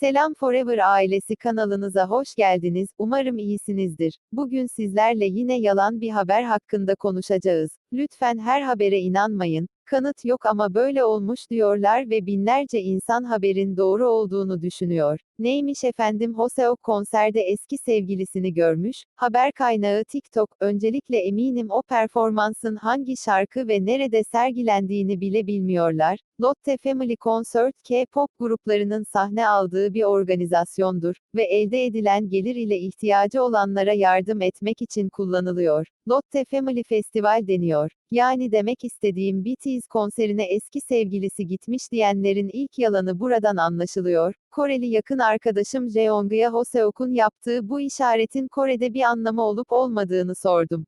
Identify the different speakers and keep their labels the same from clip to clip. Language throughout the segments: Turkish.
Speaker 1: Selam Forever ailesi kanalınıza hoş geldiniz. Umarım iyisinizdir. Bugün sizlerle yine yalan bir haber hakkında konuşacağız. Lütfen her habere inanmayın. Kanıt yok ama böyle olmuş diyorlar ve binlerce insan haberin doğru olduğunu düşünüyor. Neymiş efendim Hoseo konserde eski sevgilisini görmüş, haber kaynağı TikTok, öncelikle eminim o performansın hangi şarkı ve nerede sergilendiğini bile bilmiyorlar. Lotte Family Concert K-pop gruplarının sahne aldığı bir organizasyondur ve elde edilen gelir ile ihtiyacı olanlara yardım etmek için kullanılıyor. Lotte Family Festival deniyor. Yani demek istediğim BTS konserine eski sevgilisi gitmiş diyenlerin ilk yalanı buradan anlaşılıyor. Koreli yakın arkadaşım Jeong'ya Hoseok'un yaptığı bu işaretin Kore'de bir anlamı olup olmadığını sordum.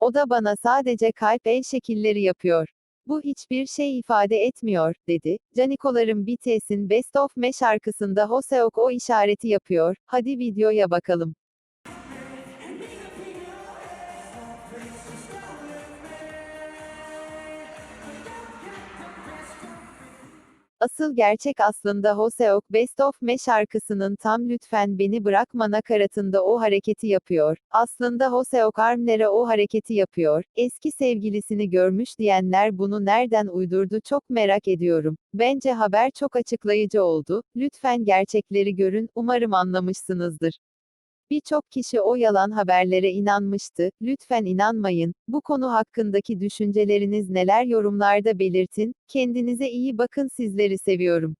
Speaker 1: O da bana sadece kalp el şekilleri yapıyor. Bu hiçbir şey ifade etmiyor, dedi. Canikoların BTS'in Best of Me şarkısında Hoseok o işareti yapıyor. Hadi videoya bakalım. Asıl gerçek aslında Hoseok Best of Me şarkısının tam lütfen beni bırakma nakaratında o hareketi yapıyor. Aslında Hoseok Armler'e o hareketi yapıyor. Eski sevgilisini görmüş diyenler bunu nereden uydurdu çok merak ediyorum. Bence haber çok açıklayıcı oldu. Lütfen gerçekleri görün, umarım anlamışsınızdır. Birçok kişi o yalan haberlere inanmıştı. Lütfen inanmayın. Bu konu hakkındaki düşünceleriniz neler yorumlarda belirtin. Kendinize iyi bakın sizleri seviyorum.